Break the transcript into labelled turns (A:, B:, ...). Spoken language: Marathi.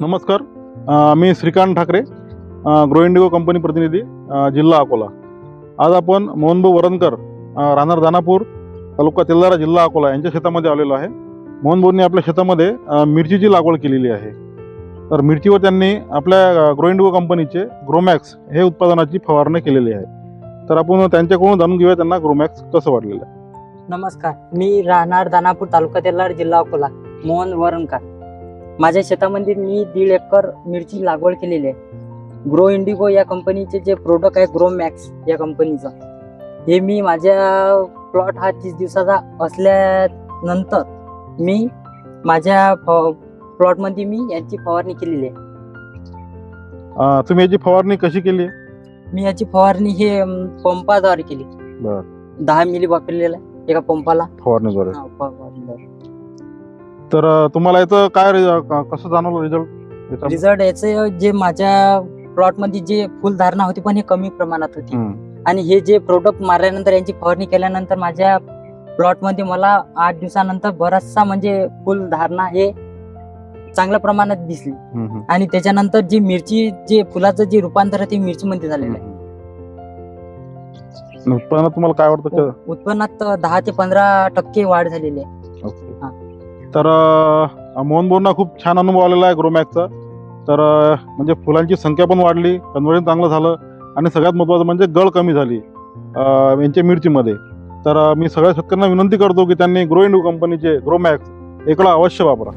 A: नमस्कार. मी Shrikant Thackeray GrowIndigo grow Indigo company प्रतिनिधी जिल्हा अकोला. आज आपण मोहनभाऊ वरणकर राहणार दानापूर तालुका तेल्हारा जिल्हा अकोला यांच्या शेतामध्ये आलेलो आहे. मोहनभाऊंनी आपल्या शेतामध्ये मिरचीची लागवड केलेली आहे. तर मिरचीवर त्यांनी आपल्या अ, ग्रो इंडिगो कंपनीचे ग्रोमॅक्स हे उत्पादनाची फवारणी केलेली आहे. तर आपण त्यांच्याकडून जाणून घेऊया त्यांना ग्रोमॅक्स कसं वाटलेलं आहे.
B: नमस्कार. मी राहणार दानापूर तालुका तेलार जिल्हा अकोला. मोहन वरणकर. माझ्या शेतामध्ये मी दीड एकर मिरची लागवड केलेली आहे. ग्रो इंडिगो या कंपनीचे जे प्रोडक्ट आहे ग्रो मॅक्स या कंपनीचं हे मी माझ्या प्लॉट हा तीस दिवसाचा असल्यानंतर मी माझ्या प्लॉटमध्ये मी यांची फवारणी केलेली आहे.
A: तुम्ही याची फवारणी कशी केली?
B: मी याची फवारणी हे पंपाद्वारे केली. दहा मिली वापरलेलं एका पंपाला.
A: फवारणीद्वारे. तर तुम्हाला याचं काय कसं जाणवलं रिझल्ट
B: रिझल्ट याचे जे माझ्या प्लॉटमध्ये जे फुलधारणा होती पण हे कमी प्रमाणात होती. आणि हे जे प्रोडक्ट मारल्यानंतर यांची फवारणी केल्यानंतर माझ्या प्लॉटमध्ये मला आठ दिवसानंतर बराचसा म्हणजे फुलधारणा हे चांगल्या प्रमाणात दिसली. आणि त्याच्यानंतर जी मिरची जे फुलाचं जे रूपांतर आहे ते मिरची मध्ये झालेलं आहे.
A: उत्पन्न तुम्हाला काय वाटतं?
B: उत्पन्नात दहा ते पंधरा टक्के वाढ झालेली आहे.
A: तर मोहन बोरना खूप छान अनुभव आलेला आहे ग्रोमॅकचा तर म्हणजे फुलांची संख्या पण वाढली कन्वर्जन चांगलं झालं आणि सगळ्यात महत्त्वाचं म्हणजे गळ कमी झाली यांच्या मिरचीमध्ये. तर मी सगळ्या शेतकऱ्यांना विनंती करतो की त्यांनी ग्रो इंडू कंपनीचे ग्रोमॅक्स एकला अवश्य वापरा.